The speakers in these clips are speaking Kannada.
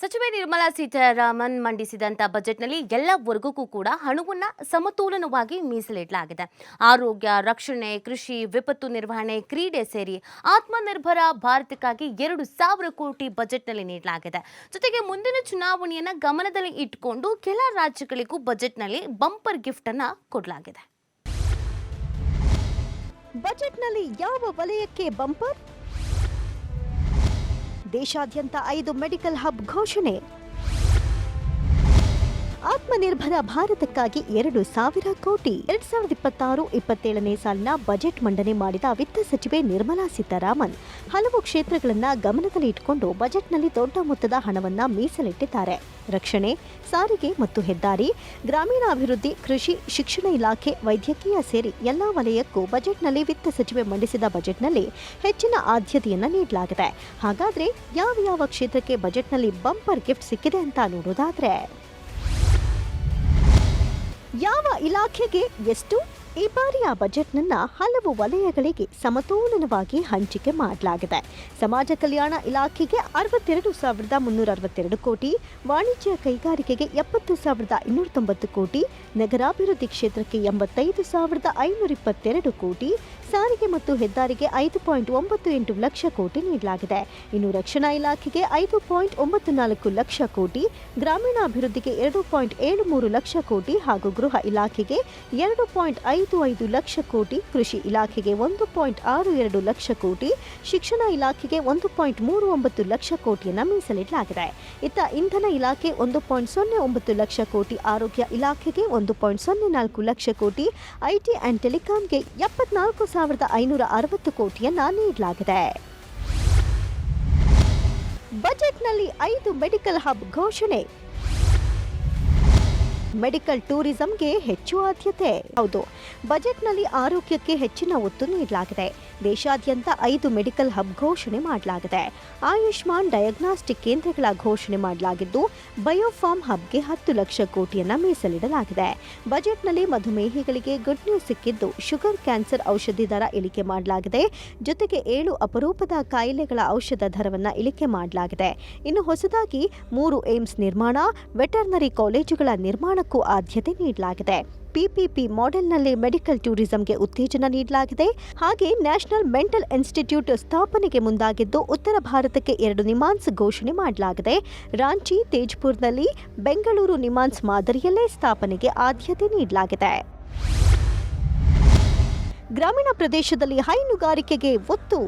ಸಚಿವೆ ನಿರ್ಮಲಾ ಸೀತಾರಾಮನ್ ಮಂಡಿಸಿದಂತ ಬಜೆಟ್ನಲ್ಲಿ ಎಲ್ಲ ವರ್ಗಕ್ಕೂ ಕೂಡ ಹಣವನ್ನ ಸಮತೋಲನವಾಗಿ ಮೀಸಲಿಡಲಾಗಿದೆ. ಆರೋಗ್ಯ, ರಕ್ಷಣೆ, ಕೃಷಿ, ವಿಪತ್ತು ನಿರ್ವಹಣೆ, ಕ್ರೀಡೆ ಸೇರಿ ಆತ್ಮನಿರ್ಭರ ಭಾರತಕ್ಕಾಗಿ ಎರಡು ಸಾವಿರ ಕೋಟಿ ಬಜೆಟ್ನಲ್ಲಿ ನೀಡಲಾಗಿದೆ. ಜೊತೆಗೆ ಮುಂದಿನ ಚುನಾವಣೆಯನ್ನ ಗಮನದಲ್ಲಿ ಇಟ್ಟುಕೊಂಡು ಕೆಲ ರಾಜ್ಯಗಳಿಗೂ ಬಜೆಟ್ನಲ್ಲಿ ಬಂಪರ್ ಗಿಫ್ಟ್ ಅನ್ನ ಕೊಡಲಾಗಿದೆ. ಬಜೆಟ್ನಲ್ಲಿ ಯಾವ ವಲಯಕ್ಕೆ ಬಂಪರ್? ದೇಶಾದ್ಯಂತ ಐದು ಮೆಡಿಕಲ್ ಹಬ್ ಘೋಷಣೆ. ಆತ್ಮನಿರ್ಭರ ಭಾರತಕ್ಕಾಗಿ ಎರಡು ಸಾವಿರ ಕೋಟಿ. ಎರಡ್ ಸಾವಿರದ ಇಪ್ಪತ್ತಾರು ಇಪ್ಪತ್ತೇಳನೇ ಸಾಲಿನ ಬಜೆಟ್ ಮಂಡನೆ ಮಾಡಿದ ವಿತ್ತ ಸಚಿವೆ ನಿರ್ಮಲಾ ಸೀತಾರಾಮನ್ ಹಲವು ಕ್ಷೇತ್ರಗಳನ್ನ ಗಮನದಲ್ಲಿ ಇಟ್ಟುಕೊಂಡು ಬಜೆಟ್ನಲ್ಲಿ ದೊಡ್ಡ ಮೊತ್ತದ ಹಣವನ್ನ ಮೀಸಲಿಟ್ಟಿದ್ದಾರೆ. ರಕ್ಷಣೆ, ಸಾರಿಗೆ ಮತ್ತು ಹೆದ್ದಾರಿ, ಗ್ರಾಮೀಣಾಭಿವೃದ್ಧಿ, ಕೃಷಿ, ಶಿಕ್ಷಣ ಇಲಾಖೆ, ವೈದ್ಯಕೀಯ ಸೇರಿ ಎಲ್ಲ ವಲಯಕ್ಕೂ ಬಜೆಟ್ನಲ್ಲಿ ವಿತ್ತ ಸಚಿವೆ ಮಂಡಿಸಿದ ಬಜೆಟ್ನಲ್ಲಿ ಹೆಚ್ಚಿನ ಆದ್ಯತೆಯನ್ನು ನೀಡಲಾಗಿದೆ. ಹಾಗಾದ್ರೆ ಯಾವ ಯಾವ ಕ್ಷೇತ್ರಕ್ಕೆ ಬಜೆಟ್ನಲ್ಲಿ ಬಂಪರ್ ಗಿಫ್ಟ್ ಸಿಕ್ಕಿದೆ ಅಂತ ನೋಡೋದಾದ್ರೆ ಯಾವ ಇಲಾಖೆಗೆ ಎಷ್ಟು? ಈ ಬಾರಿಯ ಬಜೆಟ್ನನ್ನ ಹಲವು ವಲಯಗಳಿಗೆ ಸಮತೋಲನವಾಗಿ ಹಂಚಿಕೆ ಮಾಡಲಾಗಿದೆ. ಸಮಾಜ ಕಲ್ಯಾಣ ಇಲಾಖೆಗೆ ಅರವತ್ತೆರಡು ಸಾವಿರದ ಮುನ್ನೂರ ಅರವತ್ತೆರಡು ಕೋಟಿ, ವಾಣಿಜ್ಯ ಕೈಗಾರಿಕೆಗೆ ಎಪ್ಪತ್ತು ಸಾವಿರದ ಇನ್ನೂರ ತೊಂಬತ್ತು ಕೋಟಿ, ನಗರಾಭಿವೃದ್ಧಿ ಕ್ಷೇತ್ರಕ್ಕೆ ಎಂಬತ್ತೈದು ಸಾವಿರದ ಐನೂರ ಇಪ್ಪತ್ತೆರಡು ಕೋಟಿ ಸಾರಿಗೆ ಮತ್ತು ಹೆದ್ದಾರಿಗೆ ಐದು ಪಾಯಿಂಟ್ ಒಂಬತ್ತು ಎಂಟು ಲಕ್ಷ ಕೋಟಿ ನೀಡಲಾಗಿದೆ. ಇನ್ನು ರಕ್ಷಣಾ ಇಲಾಖೆಗೆ ಐದು ಪಾಯಿಂಟ್ ಒಂಬತ್ತು ನಾಲ್ಕು ಲಕ್ಷ ಕೋಟಿ, ಗ್ರಾಮೀಣಾಭಿವೃದ್ಧಿಗೆ ಎರಡು ಪಾಯಿಂಟ್ ಏಳು ಮೂರು ಲಕ್ಷ ಕೋಟಿ ಹಾಗೂ ಗೃಹ ಇಲಾಖೆಗೆ ಎರಡು ಪಾಯಿಂಟ್ ಐದು ಐದು ಲಕ್ಷ ಕೋಟಿ, ಕೃಷಿ ಇಲಾಖೆಗೆ ಒಂದು ಪಾಯಿಂಟ್ ಆರು ಎರಡು ಲಕ್ಷ ಕೋಟಿ, ಶಿಕ್ಷಣ ಇಲಾಖೆಗೆ ಒಂದು ಪಾಯಿಂಟ್ ಮೂರು ಒಂಬತ್ತು ಲಕ್ಷ ಕೋಟಿಯನ್ನು ಮೀಸಲಿಡಲಾಗಿದೆ. ಇತ್ತ ಇಂಧನ ಇಲಾಖೆ ಒಂದು ಪಾಯಿಂಟ್ ಸೊನ್ನೆ ಒಂಬತ್ತು ಲಕ್ಷ ಕೋಟಿ, ಆರೋಗ್ಯ ಇಲಾಖೆಗೆ ಒಂದು ಪಾಯಿಂಟ್ ಸೊನ್ನೆ ನಾಲ್ಕು ಲಕ್ಷ ಕೋಟಿ ಐಟಿ ಆ್ಯಂಡ್ ಟೆಲಿಕಾಂಗೆ ಎಪ್ಪತ್ನಾಲ್ಕು ಸಾವಿರದ ಐನೂರ ಅರವತ್ತು ಕೋಟಿಯನ್ನ ನೀಡಲಾಗಿದೆ. ಬಜೆಟ್ನಲ್ಲಿ ಐದು ಮೆಡಿಕಲ್ ಹಬ್ ಘೋಷಣೆ. ಮೆಡಿಕಲ್ ಟೂರಿಸಂಗೆ ಹೆಚ್ಚು ಆದ್ಯತೆ. ಹೌದು, ಬಜೆಟ್ನಲ್ಲಿ ಆರೋಗ್ಯಕ್ಕೆ ಹೆಚ್ಚಿನ ಒತ್ತು ನೀಡಲಾಗಿದೆ. ದೇಶಾದ್ಯಂತ ಐದು ಮೆಡಿಕಲ್ ಹಬ್ ಘೋಷಣೆ ಮಾಡಲಾಗಿದೆ. ಆಯುಷ್ಮಾನ್ ಡಯಾಗ್ನಾಸ್ಟಿಕ್ ಕೇಂದ್ರಗಳ ಘೋಷಣೆ ಮಾಡಲಾಗಿದ್ದು, ಬಯೋಫಾರ್ಮ್ ಹಬ್ಗೆ ಹತ್ತು ಲಕ್ಷ ಕೋಟಿಯನ್ನ ಮೀಸಲಿಡಲಾಗಿದೆ. ಬಜೆಟ್ನಲ್ಲಿ ಮಧುಮೇಹಿಗಳಿಗೆ ಗುಡ್ ನ್ಯೂಸ್ ಸಿಕ್ಕಿದ್ದು, ಶುಗರ್ ಕ್ಯಾನ್ಸರ್ ಔಷಧಿ ದರ ಇಳಿಕೆ ಮಾಡಲಾಗಿದೆ. ಜೊತೆಗೆ ಏಳು ಅಪರೂಪದ ಕಾಯಿಲೆಗಳ ಔಷಧ ದರವನ್ನ ಇಳಿಕೆ ಮಾಡಲಾಗಿದೆ. ಇನ್ನು ಹೊಸದಾಗಿ ಮೂರು ಏಮ್ಸ್ ನಿರ್ಮಾಣ, ವೆಟರ್ನರಿ ಕಾಲೇಜುಗಳ ನಿರ್ಮಾಣಕ್ಕೂ ಆದ್ಯತೆ ನೀಡಲಾಗಿದೆ. ಪಿಪಿಪಿ ಮಾಡೆಲ್ನಲ್ಲಿ ಮೆಡಿಕಲ್ ಟೂರಿಸಂಗೆ ಉತ್ತೇಜನ ನೀಡಲಾಗಿದೆ. ಹಾಗೆ ನ್ಯಾಷನಲ್ ಮೆಂಟಲ್ ಇನ್ಸ್ಟಿಟ್ಯೂಟ್ ಸ್ಥಾಪನೆಗೆ ಮುಂದಾಗಿದ್ದು ಉತ್ತರ ಭಾರತಕ್ಕೆ ಎರಡು ನಿಮಾನ್ಸ್ ಘೋಷಣೆ ಮಾಡಲಾಗಿದೆ. ರಾಂಚಿ, ತೇಜ್ಪುರ್ನಲ್ಲಿ ಬೆಂಗಳೂರು ನಿಮಾನ್ಸ್ ಮಾದರಿಯಲ್ಲೇ ಸ್ಥಾಪನೆಗೆ ಆದ್ಯತೆ ನೀಡಲಾಗಿದೆ. ಗ್ರಾಮೀಣ ಪ್ರದೇಶದಲ್ಲಿ ಹೈನುಗಾರಿಕೆಗೆ ಒತ್ತು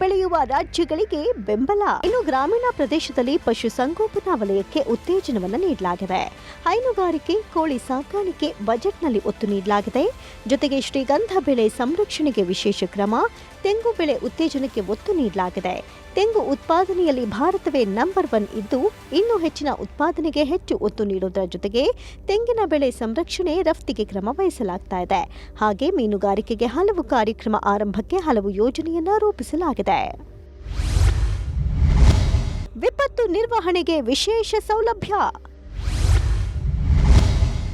ಬೆಳೆಯುವ ರಾಜ್ಯಗಳಿಗೆ ಬೆಂಬಲ. ಇನ್ನು ಗ್ರಾಮೀಣ ಪ್ರದೇಶದಲ್ಲಿ ಪಶುಸಂಗೋಪನಾ ವಲಯಕ್ಕೆ ಉತ್ತೇಜನವನ್ನು ನೀಡಲಾಗಿದೆ. ಹೈನುಗಾರಿಕೆ, ಕೋಳಿ ಸಾಕಾಣಿಕೆ ಬಜೆಟ್ನಲ್ಲಿ ಒತ್ತು ನೀಡಲಾಗಿದೆ. ಜೊತೆಗೆ ಶ್ರೀಗಂಧ ಬೆಳೆ ಸಂರಕ್ಷಣೆಗೆ ವಿಶೇಷ ಕ್ರಮ ತೆಂಗು ಬೆಳೆ ಉತ್ತೇಜನಕ್ಕೆ ಒತ್ತು ನೀಡಲಾಗಿದೆ. ತೆಂಗು ಉತ್ಪಾದನೆಯಲ್ಲಿ ಭಾರತವೇ ನಂಬರ್ ಒನ್ ಇದ್ದು, ಇನ್ನೂ ಹೆಚ್ಚಿನ ಉತ್ಪಾದನೆಗೆ ಹೆಚ್ಚು ಒತ್ತು ನೀಡುವುದರ ಜೊತೆಗೆ ತೆಂಗಿನ ಬೆಳೆ ಸಂರಕ್ಷಣೆ ರಫ್ತಿಗೆ ಕ್ರಮ ವಹಿಸಲಾಗ್ತಾ ಇದೆ. ಹಾಗೆ ಮೀನುಗಾರಿಕೆಗೆ ಹಲವು ಕಾರ್ಯಕ್ರಮ ಆರಂಭಕ್ಕೆ ಹಲವು ಯೋಜನೆಯನ್ನು ರೂಪಿಸಲಾಗಿದೆ. ವಿಪತ್ತು ನಿರ್ವಹಣೆಗೆ ವಿಶೇಷ ಸೌಲಭ್ಯ.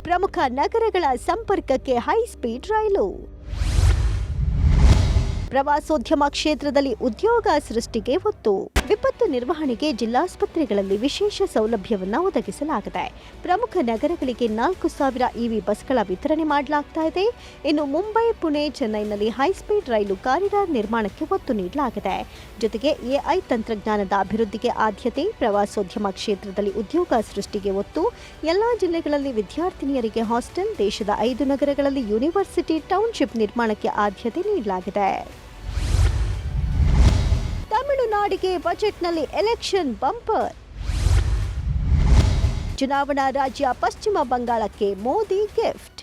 ಪ್ರಮುಖ ನಗರಗಳ ಸಂಪರ್ಕಕ್ಕೆ ಹೈ ಸ್ಪೀಡ್ ರೈಲು. ಪ್ರವಾಸೋದ್ಯಮ ಕ್ಷೇತ್ರದಲ್ಲಿ ಉದ್ಯೋಗ ಸೃಷ್ಟಿಗೆ ಒತ್ತು. ವಿಪತ್ತು ನಿರ್ವಹಣೆಗೆ ಜಿಲ್ಲಾಸ್ಪತ್ರೆಗಳಲ್ಲಿ ವಿಶೇಷ ಸೌಲಭ್ಯವನ್ನು ಒದಗಿಸಲಾಗಿದೆ. ಪ್ರಮುಖ ನಗರಗಳಿಗೆ ನಾಲ್ಕು ಸಾವಿರ ಇವಿ ಬಸ್ಗಳ ವಿತರಣೆ ಮಾಡಲಾಗ್ತಾ ಇದೆ. ಇನ್ನು ಮುಂಬೈ, ಪುಣೆ, ಚೆನ್ನೈನಲ್ಲಿ ಹೈಸ್ಪೀಡ್ ರೈಲು ಕಾರಿಡಾರ್ ನಿರ್ಮಾಣಕ್ಕೆ ಒತ್ತು ನೀಡಲಾಗಿದೆ. ಜೊತೆಗೆ ಎಐ ತಂತ್ರಜ್ಞಾನದ ಅಭಿವೃದ್ಧಿಗೆ ಆದ್ಯತೆ, ಪ್ರವಾಸೋದ್ಯಮ ಕ್ಷೇತ್ರದಲ್ಲಿ ಉದ್ಯೋಗ ಸೃಷ್ಟಿಗೆ ಒತ್ತು. ಎಲ್ಲ ಜಿಲ್ಲೆಗಳಲ್ಲಿ ವಿದ್ಯಾರ್ಥಿನಿಯರಿಗೆ ಹಾಸ್ಟೆಲ್, ದೇಶದ ಐದು ನಗರಗಳಲ್ಲಿ ಯೂನಿವರ್ಸಿಟಿ, ಟೌನ್ಶಿಪ್ ನಿರ್ಮಾಣಕ್ಕೆ ಆದ್ಯತೆ ನೀಡಲಾಗಿದೆ. ತಮಿಳುನಾಡಿಗೆ ಬಜೆಟ್ನಲ್ಲಿ ಎಲೆಕ್ಷನ್ ಬಂಪರ್. ಚುನಾವಣಾ ರಾಜ್ಯ ಪಶ್ಚಿಮ ಬಂಗಾಳಕ್ಕೆ ಮೋದಿ ಗಿಫ್ಟ್.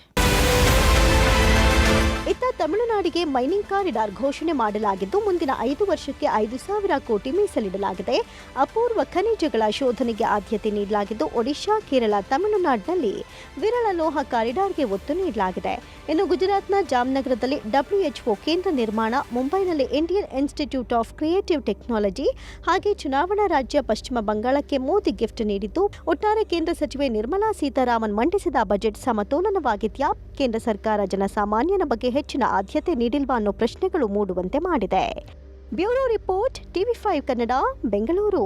ಇತ್ತ ತಮಿಳುನಾಡಿಗೆ ಮೈನಿಂಗ್ ಕಾರಿಡಾರ್ ಘೋಷಣೆ ಮಾಡಲಾಗಿದ್ದು, ಮುಂದಿನ ಐದು ವರ್ಷಕ್ಕೆ ಐದು ಸಾವಿರ ಕೋಟಿ ಮೀಸಲಿಡಲಾಗಿದೆ. ಅಪೂರ್ವ ಖನಿಜಗಳ ಶೋಧನೆಗೆ ಆದ್ಯತೆ ನೀಡಲಾಗಿದ್ದು, ಒಡಿಶಾ, ಕೇರಳ, ತಮಿಳುನಾಡಿನಲ್ಲಿ ವಿರಳ ಲೋಹ ಕಾರಿಡಾರ್ಗೆ ಒತ್ತು ನೀಡಲಾಗಿದೆ. ಇನ್ನು ಗುಜರಾತ್ನ ಜಾಮ್ನಗರದಲ್ಲಿ ಡಬ್ಲ್ಯೂಎಚ್ಒ ಕೇಂದ್ರ ನಿರ್ಮಾಣ, ಮುಂಬೈನಲ್ಲಿ Indian Institute of Creative Technology ಹಾಗೆ ಚುನಾವಣಾ ರಾಜ್ಯ ಪಶ್ಚಿಮ ಬಂಗಾಳಕ್ಕೆ ಮೋದಿ ಗಿಫ್ಟ್ ನೀಡಿದ್ದು, ಒಟ್ಟಾರೆ ಕೇಂದ್ರ ಸಚಿವೆ ನಿರ್ಮಲಾ ಸೀತಾರಾಮನ್ ಮಂಡಿಸಿದ ಬಜೆಟ್ ಸಮತೋಲನವಾಗಿದೆಯಾ ಕೇಂದ್ರ ಸರ್ಕಾರ ಜನಸಾಮಾನ್ಯನ ಬಗ್ಗೆ ಹೆಚ್ಚಿನ ಆದ್ಯತೆ ನೀಡಿಲ್ವಾ ಅನ್ನೋ ಪ್ರಶ್ನೆಗಳು ಮೂಡುವಂತೆ ಮಾಡಿದೆ. Bureau report TV five Kannada Bengaluru.